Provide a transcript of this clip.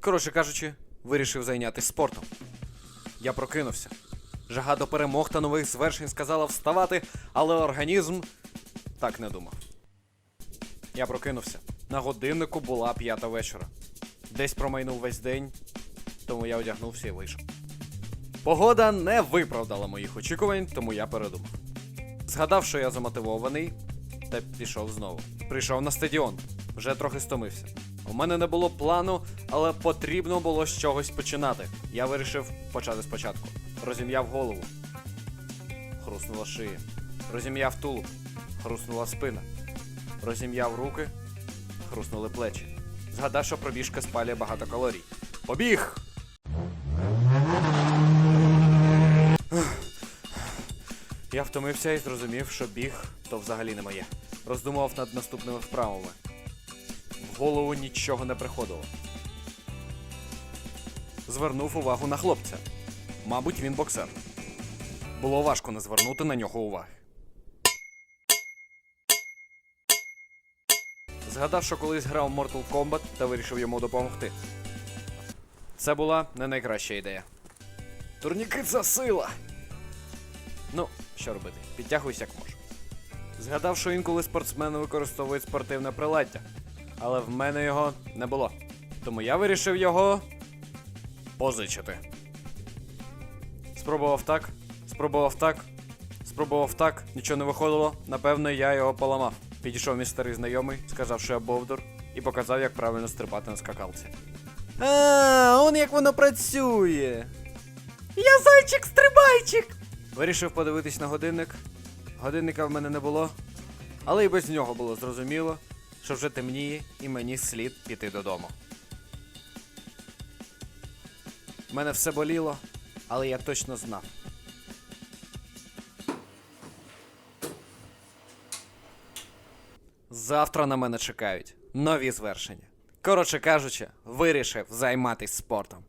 Коротше кажучи, вирішив зайнятися спортом. Я прокинувся. Жага до перемог та нових звершень сказала вставати, але організм так не думав. Я прокинувся. На годиннику була п'ята вечора. Десь промайнув весь день, тому я одягнувся і вийшов. Погода не виправдала моїх очікувань, тому я передумав. Згадав, що я замотивований, та пішов знову. Прийшов на стадіон, вже трохи стомився. У мене не було плану, але потрібно було з чогось починати. Я вирішив почати спочатку. Розім'яв голову. Хруснула шия. Розім'яв тулуб. Хруснула спина. Розім'яв руки. Хруснули плечі. Згадав, що пробіжка спалює багато калорій. Побіг! Я втомився і зрозумів, що біг то взагалі не моє. Роздумував над наступними вправами. Голову нічого не приходило. Звернув увагу на хлопця. Мабуть, він боксер. Було важко не звернути на нього уваги. Згадав, що колись грав Mortal Kombat та вирішив йому допомогти. Це була не найкраща ідея. Турнікит за сила! Ну, що робити? Підтягуюсь як можу. Згадав, що інколи спортсмени використовують спортивне приладдя, але в мене його не було. Тому я вирішив його позичити. Спробував так, спробував так, спробував так, нічого не виходило. Напевно, я його поламав. Підійшов мій старий знайомий, сказав, що я бовдур, і показав, як правильно стрибати на скакалці. А, он як воно працює. Я зайчик-стрибайчик! Вирішив подивитись на годинник. Годинника в мене не було, але і без нього було зрозуміло, що вже темніє і мені слід піти додому. Мене все боліло, але я точно знав. Завтра на мене чекають нові звершення. Коротше кажучи, вирішив займатися спортом.